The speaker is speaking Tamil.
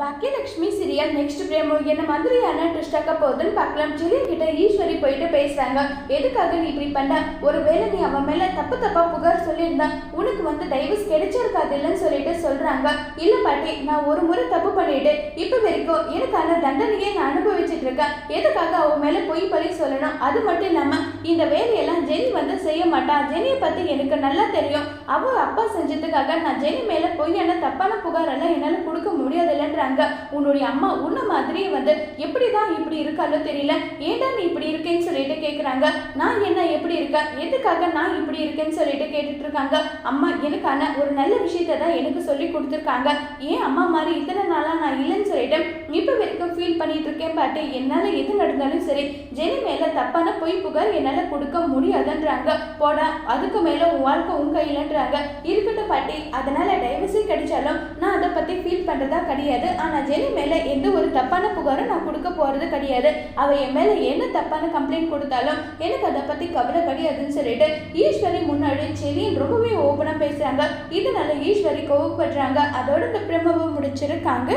Baakiyalakshmi serial next பிரேமோ. என்ன மாதிரியான ட்விஸ்ட் ஆக்க போகுதுன்னு பார்க்கலாம். ஜெலியன் கிட்ட ஈஸ்வரி போயிட்டு பேசுறாங்க. எதுக்காக நீ இப்படி பண்ண? ஒருவேளை நீ அவன் மேல தப்பு தப்பா புகார் சொல்லியிருந்தா உனக்கு வந்து டைவர்ஸ் கிடைச்சிருக்காது இல்லைன்னு சொல்லிட்டு சொல்றாங்க. இல்ல பாட்டி நான் ஒரு முறை தப்பு பண்ணிட்டு இப்ப வரைக்கும் எனக்கான தண்டனையே நான் அனுபவிச்சுட்டு இருக்கேன். எதுக்காக அவன் மேல பொய் பழி சொல்லணும்? அது மட்டும் இல்லாம இந்த வேலையெல்லாம் ஜெனி வந்து செய்ய மாட்டான் ஜெனியை பத்தி எனக்கு நல்லா தெரியும். அவ அப்பா செஞ்சதுக்காக நான் ஜெனி மேல பொய்யான தப்பான புகார் எல்லாம் என்னால கொடுக்க முடியாதுல்லன்றாங்க உன்னுடைய அம்மா உன்ன மாதிரியே வந்து எப்படிதான் இப்படி இருக்காலோ தெரியல. ஏன்டா நீ இப்படி இருக்கேன்னு சொல்லிட்டு கேட்குறாங்க நான் என்ன எப்படி இருக்கேன்? எதுக்காக நான் இப்படி இருக்கேன்னு சொல்லிட்டு கேட்டுட்டு இருக்காங்க. அம்மா எனக்கான ஒரு நல்ல விஷயத்த தான் எனக்கு சொல்லி கொடுத்துருக்காங்க. ஏன் அம்மா மாதிரி இத்தனை நாளா இப்போ வரைக்கும் ஃபீல் பண்ணிட்டு இருக்கேன் பாட்டு என்னால எது நடந்தாலும் சரி ஜெனி மேல தப்பான பொய் புகார் என்னால கொடுக்க முடியாதுன்றாங்க. போடா அதுக்கு மேல உன் வாழ்க்கை உன் கையிலன்றாங்க. இருக்கட்டும் பாட்டி அதனால டைவர்ஸே கிடைச்சாலும் நான் அதை பத்தி ஃபீல் பண்றதா கிடையாது. ஆனா ஜெனி மேல எந்த ஒரு தப்பான புகாரும் நான் கொடுக்க போறது கிடையாது. அவ என் மேல என்ன தப்பான கம்ப்ளைண்ட் கொடுத்தாலும் எனக்கு அதை பத்தி கவலை கிடையாதுன்னு சொல்லிட்டு ஈஸ்வரி முன்னாடி செலியன் ரொம்பவே ஓப்பனாக பேசுறாங்க. இதனால ஈஸ்வரி கோவப்படுறாங்க. அதோட இந்த பிரமவை முடிச்சிருக்காங்க.